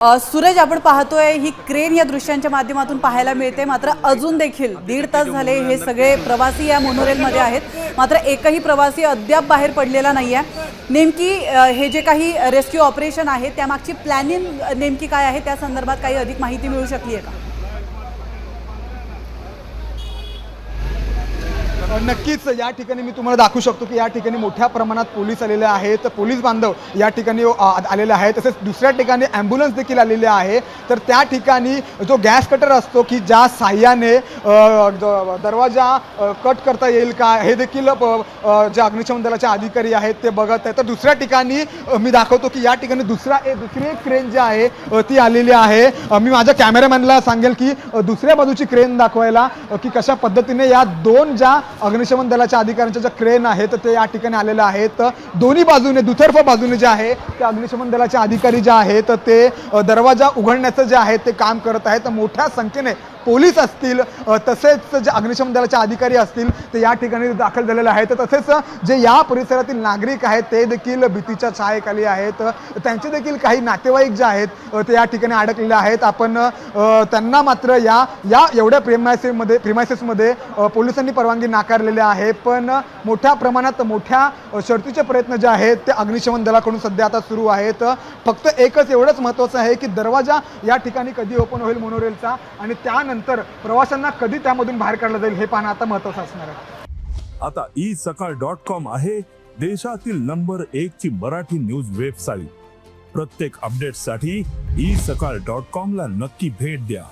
सूरज आपण पाहतोय ही क्रेन या दृश्यांच्या माध्यमातून पाहायला मिळते. मात्र अजून देखील दीड तास झाले हे सगळे प्रवासी या मोनोरेलमध्ये आहेत. मात्र एकही प्रवासी अद्याप बाहेर पडलेला नाही आहे नेमकी हे जे काही रेस्क्यू ऑपरेशन आहे त्यामागची प्लॅनिंग नेमकी काय आहे? त्या संदर्भात काही अधिक माहिती मिळू शकली आहे का? नक्कीच या ठिकाणी मी तुम्हाला दाखवू शकतो की या ठिकाणी मोठ्या प्रमाणात पोलीस आलेले आहेत पोलीस बांधव या ठिकाणी आलेले आहेत. तसेच दुसऱ्या ठिकाणी ॲम्ब्युलन्स देखील आलेले आहे. तर त्या ठिकाणी जो गॅस कटर असतो की ज्या साह्याने द- दरवाजा कट करता येईल का हे देखील जे अग्निशमन दलाचे अधिकारी आहेत ते बघत आहेत. तर दुसऱ्या ठिकाणी मी दाखवतो की या ठिकाणी दुसरा एक दुसरी एक क्रेन जी आहे ती आलेली आहे. मी माझ्या कॅमेरामॅनला सांगेल की दुसऱ्या बाजूची क्रेन दाखवायला की कशा पद्धतीने या दोन ज्या अग्निशमन दलाच्या अधिकाऱ्यांच्या ज्या क्रेन आहेत ते या ठिकाणी आलेल्या आहेत. दोन्ही बाजूने दुतर्फ बाजूने जे आहे ते अग्निशमन दलाचे अधिकारी जे आहेत ते दरवाजा उघडण्याचं जे आहे ते काम करत आहेत. मोठ्या संख्येने पोलीस असतील तसेच जे अग्निशमन दलाचे अधिकारी असतील ते या ठिकाणी दाखल झालेले आहेत. तसेच जे या परिसरातील नागरिक आहेत ते देखील भीतीच्या छायेखाली आहेत. त्यांचे देखील काही नातेवाईक जे आहेत ते या ठिकाणी अडकलेले आहेत. आपण त्यांना मात्र या या एवढ्या प्रेमायसेमध्ये प्रेमायसेसमध्ये पोलिसांनी परवानगी नाकारलेली आहे. पण मोठ्या प्रमाणात मोठ्या शर्तीचे प्रयत्न जे आहेत ते अग्निशमन दलाकडून सध्या आता सुरू आहेत. फक्त एकच एवढंच महत्त्वाचं आहे की दरवाजा या ठिकाणी कधी ओपन होईल मोनोरेलचा आणि त्या त्यानंतर प्रवाशांना कधी त्यामधून बाहेर काढलं जाईल हे पाहणं आता महत्त्वाचं असणार आहे. आता ई सकाळ डॉट कॉम आहे देशातील नंबर एक ची मराठी न्यूज वेबसाईट. प्रत्येक अपडेटसाठी ई सकाळ डॉट कॉम ला नक्की भेट द्या.